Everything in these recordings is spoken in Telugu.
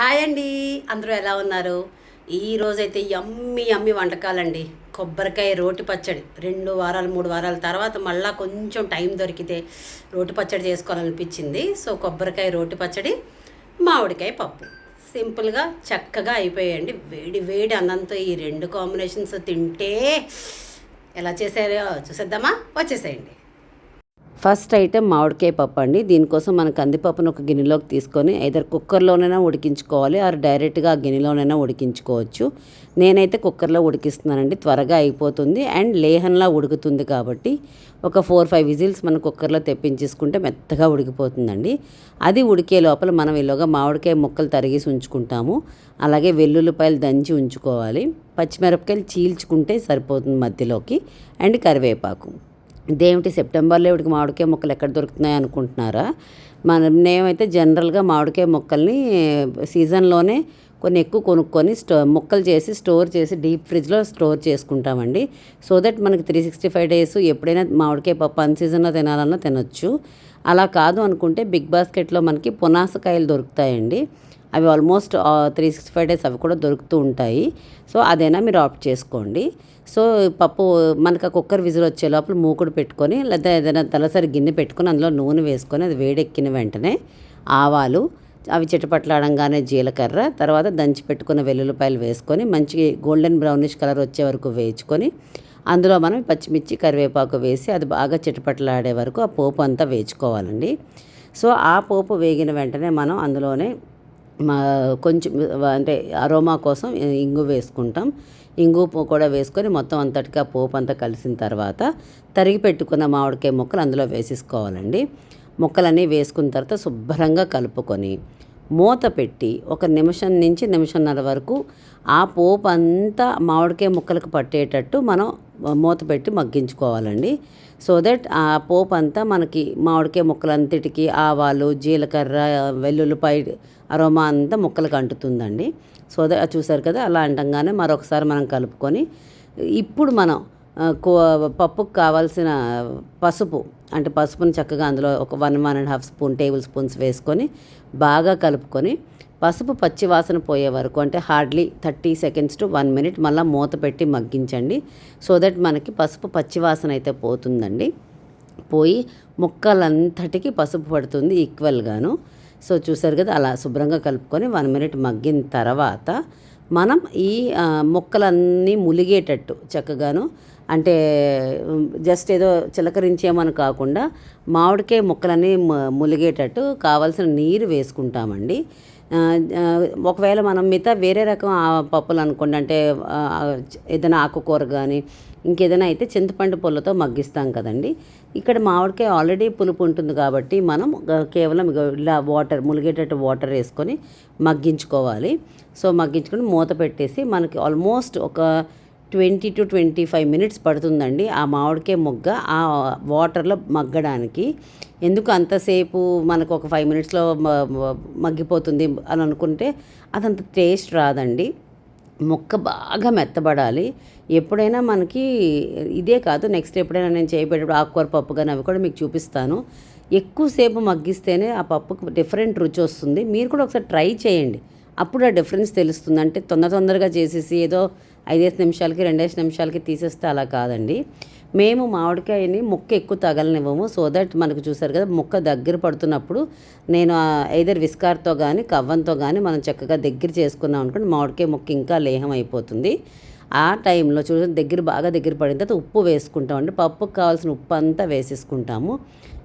హాయ్ అండి. అందరూ ఎలా ఉన్నారు? ఈరోజైతే యమ్మి యమ్మి వంటకాలండి. కొబ్బరికాయ రోటి పచ్చడి. రెండు వారాలు మూడు వారాల తర్వాత మళ్ళీ కొంచెం టైం దొరికితే రోటి పచ్చడి చేసుకోవాలనిపించింది. సో కొబ్బరికాయ రోటి పచ్చడి మామిడికాయ పప్పు. సింపుల్గా చక్కగా అయిపోయాయండి. వేడి వేడి అన్నంతో ఈ రెండు కాంబినేషన్స్ తింటే ఎలా చేశారో చూసేద్దామా? వచ్చేసేయండి. ఫస్ట్ ఐటెం మామిడికాయ పప్పు అండి. దీనికోసం మన కందిపప్పును ఒక గిన్నెలోకి తీసుకొని ఐదర్ కుక్కర్లోనైనా ఉడికించుకోవాలి ఆర్ డైరెక్ట్గా ఆ గిన్నెలోనైనా ఉడికించుకోవచ్చు. నేనైతే కుక్కర్లో ఉడికిస్తున్నానండి. త్వరగా అయిపోతుంది అండ్ లేహంలా ఉడుకుతుంది కాబట్టి ఒక ఫోర్ ఫైవ్ విజిల్స్ మనం కుక్కర్లో తెప్పించేసుకుంటే మెత్తగా ఉడికిపోతుందండి. అది ఉడికే లోపల మనం ఇలాగా మామిడికాయ ముక్కలు తరిగేసి ఉంచుకుంటాము. అలాగే వెల్లుల్లిపాయలు దంచి ఉంచుకోవాలి. పచ్చిమిరపకాయలు చీల్చుకుంటే సరిపోతుంది మధ్యలోకి. అండ్ కరివేపాకు. ఇదేమిటి సెప్టెంబర్లో ఇవిడికి మామిడికాయ మొక్కలు ఎక్కడ దొరుకుతున్నాయి అనుకుంటున్నారా? మనం మేమైతే జనరల్గా మామిడికాయ మొక్కల్ని సీజన్లోనే కొన్ని ఎక్కువ కొనుక్కొని స్టో ముక్కలు చేసి స్టోర్ చేసి డీప్ ఫ్రిడ్జ్లో స్టోర్ చేసుకుంటామండి. సో దట్ మనకి త్రీ సిక్స్టీ ఫైవ్ డేస్ ఎప్పుడైనా మామిడికాయ పప్పు అన్ సీజన్లో తినాలన్నా తినొచ్చు. అలా కాదు అనుకుంటే బిగ్ బాస్కెట్లో మనకి పునాసకాయలు దొరుకుతాయండి. అవి almost three sixty five days అవి కూడా దొరుకుతూ ఉంటాయి. సో అదైనా మీరు ఆప్ట్ చేసుకోండి. సో పప్పు మనకు ఆ కుక్కర్ విజిల్ వచ్చే లోపల మూకుడు పెట్టుకొని లేదా ఏదైనా తలసరి గిన్నె పెట్టుకొని అందులో నూనె వేసుకొని అది వేడెక్కిన వెంటనే ఆవాలు అవి చిటపట్లాడంగానే జీలకర్ర తర్వాత దంచి పెట్టుకున్న వెల్లుల్లిపాయలు వేసుకొని మంచి గోల్డెన్ బ్రౌనిష్ కలర్ వచ్చే వరకు వేయించుకొని అందులో మనం పచ్చిమిర్చి కరివేపాకు వేసి అది బాగా చిటపట్లాడే వరకు ఆ పోపు అంతా వేయించుకోవాలండి. సో ఆ పోపు వేగిన వెంటనే మనం అందులోనే మా కొంచెం అంటే అరోమా కోసం ఇంగు వేసుకుంటాం. ఇంగు కూడా వేసుకొని మొత్తం అంతటికి ఆ పోపు అంతా కలిసిన తర్వాత తరిగి పెట్టుకున్న మామిడికాయ ముక్కలు అందులో వేసేసుకోవాలండి. ముక్కలన్నీ వేసుకున్న తర్వాత శుభ్రంగా కలుపుకొని మూత పెట్టి ఒక నిమిషం నుంచి నిమిషంన్నర వరకు ఆ పోపు అంతా మామిడికాయ ముక్కలకు పట్టేటట్టు మనం మూత పెట్టి మగ్గించుకోవాలండి. సో దట్ ఆ పోపు అంతా మనకి మామిడికాయ ముక్కలంతటికి ఆవాలు జీలకర్ర వెల్లుల్లిపాయ అరోమా అంతా ముక్కలకు అంటుతుందండి. సో దట్ చూసారు కదా అలా అంటంగానే మరొకసారి మనం కలుపుకొని ఇప్పుడు మనం పప్పుకు కావాల్సిన పసుపు అంటే పసుపుని చక్కగా అందులో ఒక one one and half spoon tablespoons వేసుకొని బాగా కలుపుకొని పసుపు పచ్చి వాసన పోయే వరకు అంటే hardly thirty seconds to one minute మళ్ళీ మూత పెట్టి మగ్గించండి. సో దట్ మనకి పసుపు పచ్చి వాసన అయితే పోతుందండి. పోయి ముక్కలంతటికి పసుపు పడుతుంది ఈక్వల్గాను. సో చూసారు కదా అలా శుభ్రంగా కలుపుకొని వన్ మినిట్ మగ్గిన తర్వాత మనం ఈ ముక్కలన్నీ ములిగేటట్టు చక్కగాను అంటే జస్ట్ ఏదో చిలకరించేమని కాకుండా మామిడికాయ ముక్కలన్నీ ములిగేటట్టు కావాల్సిన నీరు వేసుకుంటామండి. ఒకవేళ మనం మిగతా వేరే రకం పప్పులు అనుకోండి అంటే ఏదైనా ఆకుకూర కానీ ఇంకేదైనా అయితే చింతపండు పుల్లతో మగ్గిస్తాం కదండి. ఇక్కడ మామిడికాయ ఆల్రెడీ పులుపు ఉంటుంది కాబట్టి మనం కేవలం ఇలా వాటర్ ములిగేటట్టు వాటర్ వేసుకొని మగ్గించుకోవాలి. సో మగ్గించుకొని మూత పెట్టేసి మనకి ఆల్మోస్ట్ ఒక twenty to twenty five minutes పడుతుందండి ఆ మామిడికాయ మొగ్గ ఆ వాటర్లో మగ్గడానికి. ఎందుకు అంతసేపు మనకు ఒక ఫైవ్ మినిట్స్లో మగ్గిపోతుంది అని అనుకుంటే అదంత టేస్ట్ రాదండి. మొక్క బాగా మెత్తబడాలి. ఎప్పుడైనా మనకి ఇదే కాదు నెక్స్ట్ ఎప్పుడైనా నేను చేయబడేటప్పుడు ఆకుకూర పప్పు కానీ అవి కూడా మీకు చూపిస్తాను. ఎక్కువసేపు మగ్గిస్తేనే ఆ పప్పుకు డిఫరెంట్ రుచి వస్తుంది. మీరు కూడా ఒకసారి ట్రై చేయండి. అప్పుడు ఆ డిఫరెన్స్ తెలుస్తుంది. అంటే తొందర తొందరగా చేసేసి ఏదో ఐదేసి నిమిషాలకి రెండేసి నిమిషాలకి తీసేస్తే అలా కాదండి. మేము మామిడికాయని ముక్క ఎక్కువ తగలనివ్వము. సో దట్ మనకు చూసారు కదా ముక్క దగ్గర పడుతున్నప్పుడు నేను ఐదర్ విస్కార్తో కానీ కవ్వంతో కానీ మనం చక్కగా దగ్గర చేసుకున్నాం అనుకోండి మామిడికాయ ముక్క ఇంకా లేహం అయిపోతుంది. ఆ టైంలో చూసి దగ్గర బాగా దగ్గర పడిన తర్వాత ఉప్పు వేసుకుంటామండి. పప్పుకు కావాల్సిన ఉప్పు అంతా వేసేసుకుంటాము.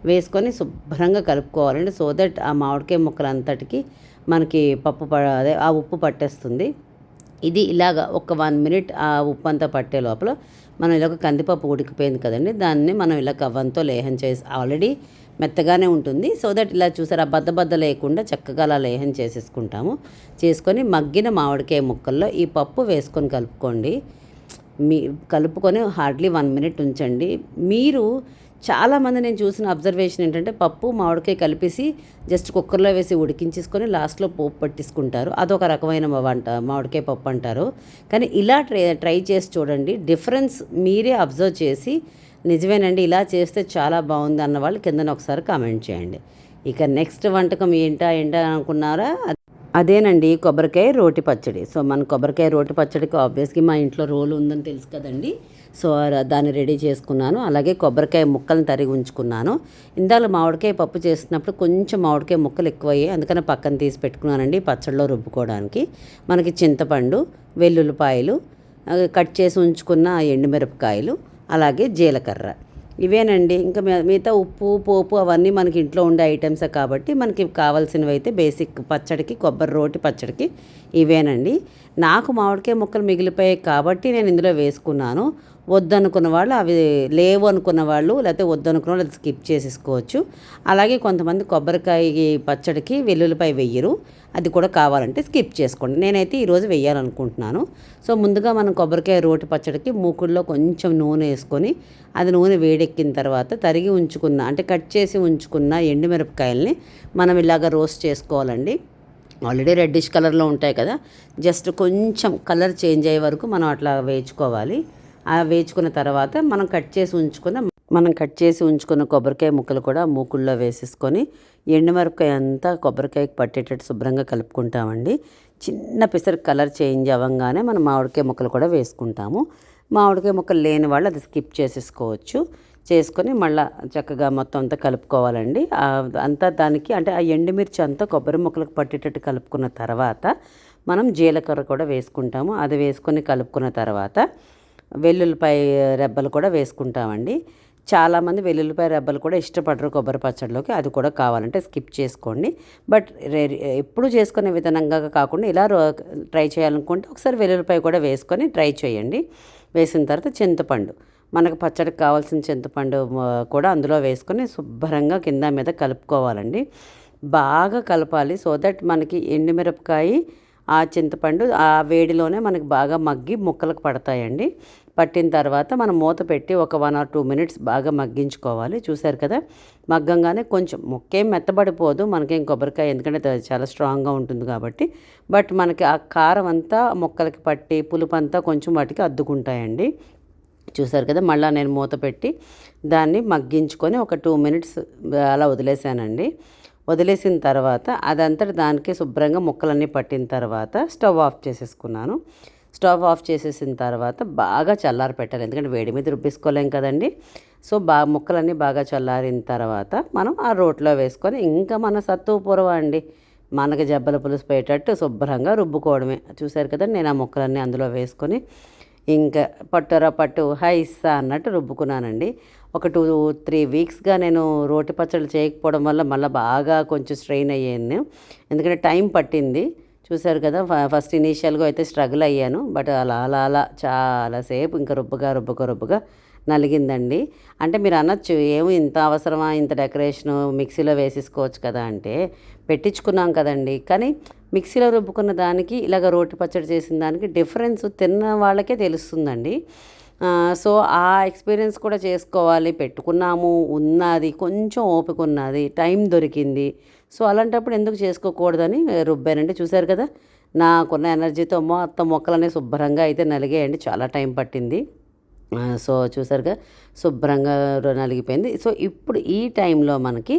వేసుకొని శుభ్రంగా కలుపుకోవాలండి. సో దట్ ఆ మామిడికాయ ముక్కలు అంతటికి మనకి పప్పు అదే ఆ ఉప్పు పట్టేస్తుంది. ఇది ఇలాగ ఒక వన్ మినిట్ ఆ ఉప్పు అంతా పట్టే లోపల మనం ఇలాగ కందిపప్పు ఉడికిపోయింది కదండి దాన్ని మనం ఇలా కవ్వంతో లేహం చేసి ఆల్రెడీ మెత్తగానే ఉంటుంది. సో దట్ ఇలా చూసారు ఆ బద్ద బద్ద లేకుండా చక్కగా అలా లేహం చేసేసుకుంటాము. చేసుకొని మగ్గిన మామిడికాయ ముక్కల్లో ఈ పప్పు వేసుకొని కలుపుకోండి. మీ కలుపుకొని హార్డ్లీ వన్ మినిట్ ఉంచండి. మీరు చాలామంది నేను చూసిన అబ్జర్వేషన్ ఏంటంటే పప్పు మామిడికాయ కలిపేసి జస్ట్ కుక్కర్లో వేసి ఉడికించేసుకొని లాస్ట్లో పోపు పట్టించుకుంటారు. అదొక రకమైన వంట మామిడికాయ పప్పు అంటారు. కానీ ఇలా ట్రై ట్రై చేసి చూడండి. డిఫరెన్స్ మీరే అబ్జర్వ్ చేసి నిజమేనండి ఇలా చేస్తే చాలా బాగుంది అన్న వాళ్ళు కిందన ఒకసారి కామెంట్ చేయండి. ఇక నెక్స్ట్ వంటకం ఏంటా ఏంటా అనుకున్నారా? అదేనండి కొబ్బరికాయ రోటి పచ్చడి. సో మన కొబ్బరికాయ రోటి పచ్చడికి ఆబ్వియస్గా మా ఇంట్లో రోలు ఉందని తెలుసు కదండి. సో దాన్ని రెడీ చేసుకున్నాను. అలాగే కొబ్బరికాయ ముక్కలను తరిగి ఉంచుకున్నాను. ఇందాక మామిడికాయ పప్పు చేస్తున్నప్పుడు కొంచెం మామిడికాయ ముక్కలు ఎక్కువయ్యాయి. అందుకని పక్కన తీసి పెట్టుకున్నానండి పచ్చడిలో రుబ్బుకోవడానికి. మనకి చింతపండు వెల్లుల్లిపాయలు కట్ చేసి ఉంచుకున్న ఎండుమిరపకాయలు అలాగే జీలకర్ర. ఇవేనండి. ఇంకా మిగతా ఉప్పు పోపు అవన్నీ మనకి ఇంట్లో ఉండే ఐటమ్సే కాబట్టి మనకి కావాల్సినవి అయితే బేసిక్ పచ్చడికి కొబ్బరి రోటి పచ్చడికి ఇవేనండి. నాకు మామిడికాయ ముక్కలు మిగిలిపోయాయి కాబట్టి నేను ఇందులో వేసుకున్నాను. వద్దనుకున్న వాళ్ళు అవి లేవు అనుకున్న వాళ్ళు లేకపోతే వద్దనుకున్న వాళ్ళు స్కిప్ చేసేసుకోవచ్చు. అలాగే కొంతమంది కొబ్బరికాయ పచ్చడికి వెల్లుల్లిపాయ వెయ్యరు. అది కూడా కావాలంటే స్కిప్ చేసుకోండి. నేనైతే ఈరోజు వెయ్యాలనుకుంటున్నాను సో ముందుగా మనం కొబ్బరికాయ రోటి పచ్చడికి మూకుల్లో కొంచెం నూనె వేసుకొని అది నూనె వేడెక్కిన తర్వాత తరిగి ఉంచుకున్న అంటే కట్ చేసి ఉంచుకున్న ఎండుమిరపకాయల్ని మనం ఇలాగ రోస్ట్ చేసుకోవాలండి. ఆల్రెడీ రెడ్డిష్ కలర్లో ఉంటాయి కదా జస్ట్ కొంచెం కలర్ చేంజ్ అయ్యే వరకు మనం అట్లా వేయించుకోవాలి. ఆ వేయించుకున్న తర్వాత మనం కట్ చేసి ఉంచుకున్న మనం కట్ చేసి ఉంచుకున్న కొబ్బరికాయ ముక్కలు కూడా మూకుల్లో వేసేసుకొని ఎండుమిరపకాయ అంతా కొబ్బరికాయకి పట్టేటట్టు శుభ్రంగా కలుపుకుంటామండి. చిన్న పిసరు కలర్ చేంజ్ అవ్వగానే మనం మామిడికాయ ముక్కలు కూడా వేసుకుంటాము. మామిడికాయ ముక్కలు లేని వాళ్ళు అది స్కిప్ చేసేసుకోవచ్చు. చేసుకొని మళ్ళీ చక్కగా మొత్తం అంతా కలుపుకోవాలండి. అంతా దానికి అంటే ఆ ఎండుమిర్చి అంతా కొబ్బరి ముక్కలకు పట్టేటట్టు కలుపుకున్న తర్వాత మనం జీలకర్ర కూడా వేసుకుంటాము. అది వేసుకొని కలుపుకున్న తర్వాత వెల్లుల్లిపాయ రెబ్బలు కూడా వేసుకుంటామండి. చాలామంది వెల్లుల్లిపాయ రెబ్బలు కూడా ఇష్టపడరు కొబ్బరి పచ్చడిలోకి. అది కూడా కావాలంటే స్కిప్ చేసుకోండి. బట్ రే- ఎప్పుడు చేసుకునే విధానంగా కాకుండా ఇలా రో- ట్రై చేయాలనుకుంటే ఒకసారి వెల్లుల్లిపాయ కూడా వేసుకొని ట్రై చేయండి. వేసిన తర్వాత చింతపండు. మనకు పచ్చడికి కావాల్సిన చింతపండు కూడా అందులో వేసుకొని శుభ్రంగా కింద మీద కలుపుకోవాలండి. బాగా కలపాలి. సో దట్ మనకి ఎండుమిరపకాయ ఆ చింతపండు ఆ వేడిలోనే మనకి బాగా మగ్గి ముక్కలకు పడతాయండి. పట్టిన తర్వాత మనం మూత పెట్టి ఒక వన్ ఆర్ టూ మినిట్స్ బాగా మగ్గించుకోవాలి. చూసారు కదా? మగ్గంగానే కొంచెం ముక్కేం మెత్తబడిపోదు. మనకేం కొబ్బరికాయ ఎందుకంటే అది చాలా స్ట్రాంగ్గా ఉంటుంది కాబట్టి. బట్ మనకి ఆ కారం అంతా ముక్కలకి పట్టి పులుపు అంతా కొంచెం వాటికి అద్దుకుంటాయండి. చూసారు కదా? మళ్ళీ నేను మూత పెట్టి దాన్ని మగ్గించుకొని ఒక టూ మినిట్స్ అలా వదిలేసానండి. వదిలేసిన తర్వాత అదంతటి దానికి శుభ్రంగా ముక్కలన్నీ పట్టిన తర్వాత స్టవ్ ఆఫ్ చేసేసుకున్నాను. స్టవ్ ఆఫ్ చేసేసిన తర్వాత బాగా చల్లారి పెట్టాలి. ఎందుకంటే వేడి మీద రుబ్బేసుకోలేం కదండి. సో బా ముక్కలన్నీ బాగా చల్లారిన తర్వాత మనం ఆ రోట్లో వేసుకొని ఇంకా మన సత్తువ పూరవ అండి. మనకి జబ్బల పులుసు పోయేటట్టు శుభ్రంగా రుబ్బుకోవడమే. చూసారు కదా నేను ఆ ముక్కలన్నీ అందులో వేసుకొని ఇంకా పట్టురా పట్టు హైస్సా అన్నట్టు రుబ్బుకున్నానండి. ఒక టూ త్రీ వీక్స్గా నేను రోటి పచ్చళ్ళు చేయకపోవడం వల్ల మళ్ళీ బాగా కొంచెం స్ట్రెయిన్ అయ్యాను. ఎందుకంటే టైం పట్టింది. చూశారు కదా ఫ- ఫస్ట్ ఇనీషియల్గా అయితే స్ట్రగుల్ అయ్యాను. బట్ అలా అలా అలా చాలాసేపు ఇంకా రుబ్బగా రుబ్బగా రుబ్బగా నలిగిందండి. అంటే మీరు అనొచ్చు ఏమి ఇంత అవసరమా ఇంత డెకరేషన్ మిక్సీలో వేసేసుకోవచ్చు కదా అంటే పెట్టించుకున్నాం కదండి. కానీ మిక్సీలో రుబ్బుకున్న దానికి ఇలాగ రోటి పచ్చడి చేసిన దానికి డిఫరెన్స్ తిన్న వాళ్ళకే తెలుస్తుందండి. సో ఆ ఎక్స్పీరియన్స్ కూడా చేసుకోవాలి పెట్టుకున్నాము ఉన్నది కొంచెం ఓపిక ఉన్నది టైం దొరికింది. సో అలాంటప్పుడు ఎందుకు చేసుకోకూడదని రుబ్బానండి. చూశారు కదా నాకున్న ఎనర్జీతో మొత్తం మొక్కలనే శుభ్రంగా అయితే నలిగాయండి. చాలా టైం పట్టింది. సో చూసారుగా శుభ్రంగా నలిగిపోయింది. సో ఇప్పుడు ఈ టైంలో మనకి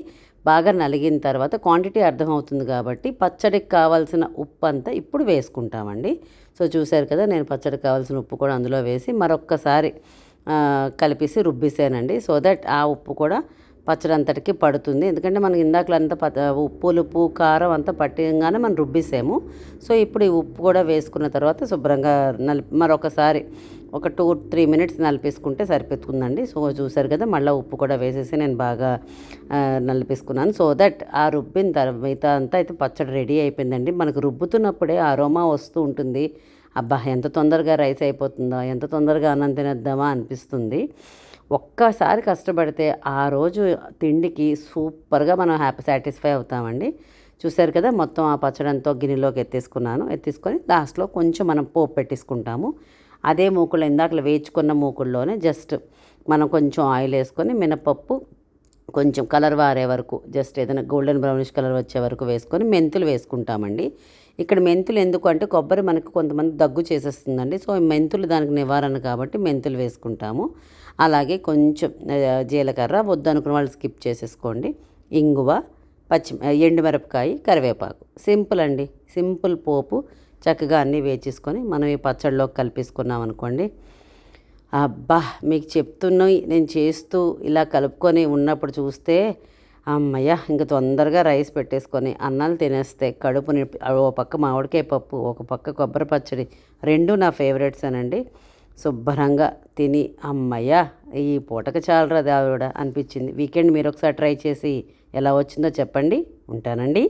బాగా నలిగిన తర్వాత క్వాంటిటీ అర్థమవుతుంది కాబట్టి పచ్చడికి కావాల్సిన ఉప్పు అంతా ఇప్పుడు వేసుకుంటామండి. సో చూశారు కదా నేను పచ్చడికి కావాల్సిన ఉప్పు కూడా అందులో వేసి మరొక్కసారి కలిపేసి రుబ్బిసానండి సో దట్ ఆ ఉప్పు కూడా పచ్చడి అంతటికి పడుతుంది. ఎందుకంటే మనకి ఇందాకలంతా పత ఉప్పులుపు కారం అంతా పట్టగానే మనం రుబ్బిసాము. సో ఇప్పుడు ఈ ఉప్పు కూడా వేసుకున్న తర్వాత శుభ్రంగా నలిపి మరొకసారి ఒక టూ త్రీ మినిట్స్ నలిపేసుకుంటే సరిపోతుందండి. సో చూసారు కదా మళ్ళీ ఉప్పు కూడా వేసేసి నేను బాగా నలిపేసుకున్నాను. సో దట్ ఆ రుబ్బిన తర్వాత మిగతా అంతా అయితే పచ్చడి రెడీ అయిపోయిందండి. మనకు రుబ్బుతున్నప్పుడే అరోమా వస్తూ ఉంటుంది. అబ్బా ఎంత తొందరగా రైస్ అయిపోతుందా ఎంత తొందరగా అన్నం తినేద్దామా అనిపిస్తుంది. ఒక్కసారి కష్టపడితే ఆ రోజు తిండికి సూపర్గా మనం హ్యాపీ సాటిస్ఫై అవుతామండి. చూశారు కదా మొత్తం ఆ పచ్చడంతో గిన్నెలోకి ఎత్తేసుకున్నాను. ఎత్తేసుకొని లాస్ట్లో కొంచెం మనం పోపు పెట్టేసుకుంటాము. అదే మూకుళ్ళు ఇందాక వేయించుకున్న మూకుల్లోనే జస్ట్ మనం కొంచెం ఆయిల్ వేసుకొని మినపప్పు కొంచెం కలర్ వారే వరకు జస్ట్ ఏదైనా గోల్డెన్ బ్రౌనిష్ కలర్ వచ్చే వరకు వేసుకొని మెంతులు వేసుకుంటామండి. ఇక్కడ మెంతులు ఎందుకు అంటే కొబ్బరి మనకు కొంతమంది దగ్గు చేసేస్తుందండి. సో మెంతులు దానికి నివారణ కాబట్టి మెంతులు వేసుకుంటాము. అలాగే కొంచెం జీలకర్ర వద్దు అనుకున్న వాళ్ళు స్కిప్ చేసేసుకోండి. ఇంగువ పచ్చి ఎండుమిరపకాయ కరివేపాకు. సింపుల్ అండి. సింపుల్ పోపు చక్కగా అన్నీ వేచేసుకొని మనం ఈ పచ్చడిలోకి కలిపేసుకున్నాం అనుకోండి. అబ్బా మీకు చెప్తున్నా నేను చేస్తూ ఇలా కలుపుకొని ఉన్నప్పుడు చూస్తే అమ్మయ్య ఇంక తొందరగా రైస్ పెట్టేసుకొని అన్నాలు తినేస్తే కడుపు ఓ పక్క మామిడికాయ పప్పు ఒక పక్క కొబ్బరి పచ్చడి రెండు నా ఫేవరెట్స్ అనండి. శుభ్రంగా తిని అమ్మయ్య ఈ పూటకు చాలరా ఆవిడ అనిపించింది. వీకెండ్ మీరు ఒకసారి ట్రై చేసి ఎలా వచ్చిందో చెప్పండి. ఉంటానండి.